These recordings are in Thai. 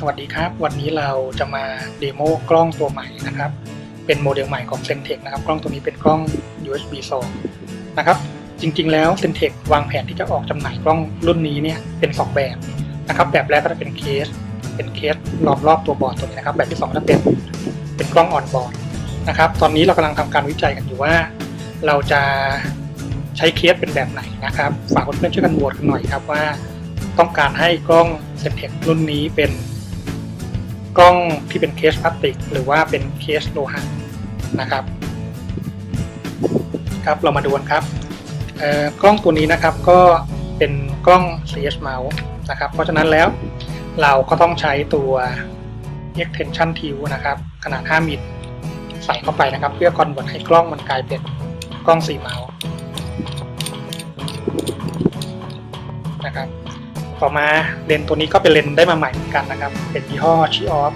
สวัสดีครับ วันนี้เราจะมาเดโมกล้องตัวใหม่นะครับ เป็นโมเดลใหม่ของ Centec นะครับ กล้องตัวนี้เป็นกล้อง USB 2 นะครับ จริง ๆ แล้ว Centec วางแผนที่จะออกจำหน่ายกล้องรุ่นนี้เนี่ยเป็น 2 แบบนะครับ แบบแรกก็จะเป็นเคส เป็นเคสล้อมรอบตัวบอร์ดตัวนี้นะครับ แบบที่ 2 ก็เป็นเป็นกล้องออนบอร์ดนะครับ ตอนนี้เรากำลังทำการวิจัยกันอยู่ว่า เราจะใช้เคสเป็นแบบไหนนะครับฝากเพื่อนๆช่วยกันโหวตกันหน่อยครับว่าต้องการให้กล้องเซนเทครุ่นนี้เป็น กล้องที่เป็นเคสพลาสติก หรือว่าเป็นเคสโลหะนะครับ ครับเรามาดูกันครับเอ่อกล้องตัวนี้นะครับก็เป็นกล้อง CS mount นะครับ เพราะฉะนั้นแล้วเราก็ต้องใช้ตัว extension tube นะครับ ขนาด 5 มิลใส่เข้าไปนะครับ เพื่อคอนเวิร์ตให้กล้องมันกลายเป็นกล้อง 4 เมาส์นะครับ ต่อมาเลนส์ตัวนี้ก็เป็นเลนส์ได้มาใหม่เหมือนกันนะครับ เป็นยี่ห้อชีออฟ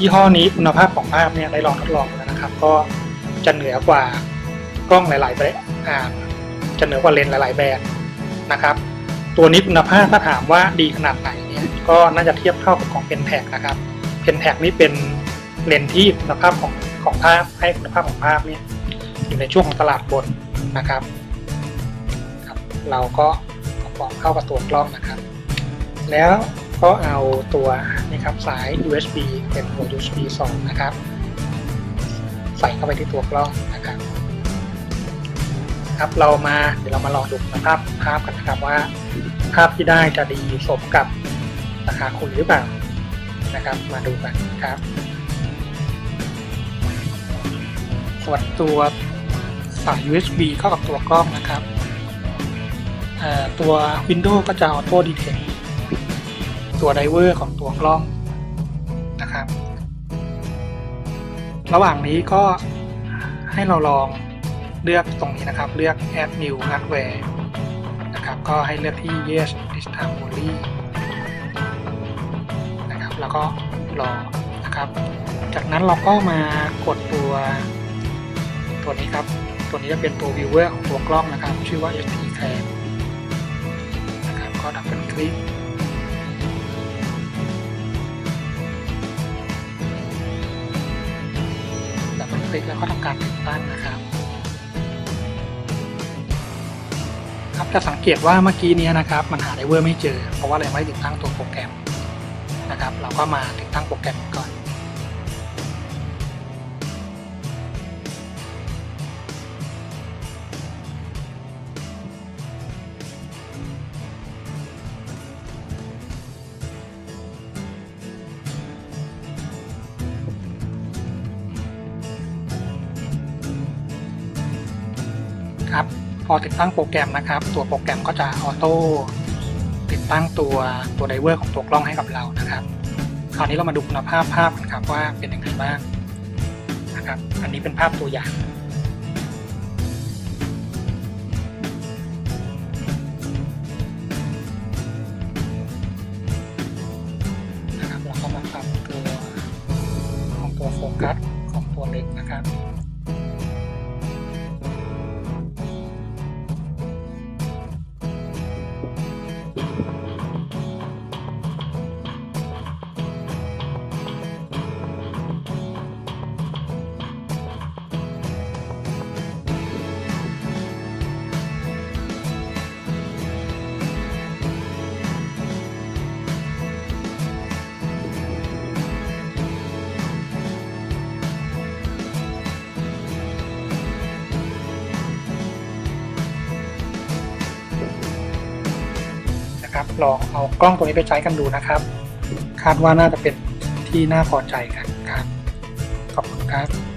ยี่ห้อนี้คุณภาพของภาพเนี่ยได้ลองทดลองแล้วนะครับ ก็จะเหนือกว่ากล้องหลาย ๆ แบรนด์จะเหนือกว่าเลนส์หลาย ๆ แบรนด์นะครับ ตัวนี้คุณภาพถ้าถามว่าดีขนาดไหนเนี่ยก็น่าจะเทียบเท่ากับของเพนแท็กนะครับเพนแท็กนี่เป็นเลนส์ที่คุณภาพของของภาพให้คุณภาพของภาพเนี่ยอยู่ในช่วงของตลาดบนนะครับครับเราก็ประกอบเข้ากับตัวกล้องนะครับ แล้วก็เอาตัวนี่ครับสาย USB เป็นหัว USB 2 นะครับ ใส่เข้าไปที่ตัวกล้องนะครับครับเรามาเดี๋ยวเรามาลองดูคุณภาพภาพกันนะครับว่า ภาพที่ได้จะดีสมกับราคาคุยหรือเปล่านะครับ มาดูกันครับ ส่วนตัวสาย USB เข้ากับตัวกล้องนะครับเอ่อตัว Windows ก็จะ Auto Detect ตั ตัวไดเวอร์ของตัวกล้องนะครับ ระหว่างนี้ก็ให้เราลองเลือกตรงนี้นะครับ เลือก Add New Hardware นะครับ ก็ให้เลือกที่ Yes this time only นะครับ แล้วก็รอนะครับ จากนั้นเราก็มากดตัว ตัวนี้ครับ ตัวนี้จะเป็นตัว Viewer ของตัวกล้องนะครับ ชื่อว่า ST Cam นะครับ ก็ดับเบิลคลิกั้นนะครับครับจะสังเกตว่าเมื่อกี้เนี้นะครับ มันหาไดเวอร์ไม่เจอ เพราะว่าเราไม่ติดตั้งตัวโปรแกรมนะครับ เราก็มาติดตั้งโปรแกรมก่อน พอติดตั้งโปรแกรมนะครับ ตัวโปรแกรมก็จะออโต้ติดตั้งตัวตัวไดเวอร์ของตัวกล้องให้กับเรานะครับ คราวนี้เรามาดูคุณภาพภาพกันครับว่าเป็นยังไงบ้างนะครับ อันนี้เป็นภาพตัวอย่างนะครับเราก็มาปรับตัวของตัวโฟกัสของตัวเล็กนะครับ นะครับ ลองเอากล้องตัวนี้ไปใช้กันดูนะครับ คาดว่าน่าจะเป็นที่น่าพอใจกันครับ ขอบคุณครับ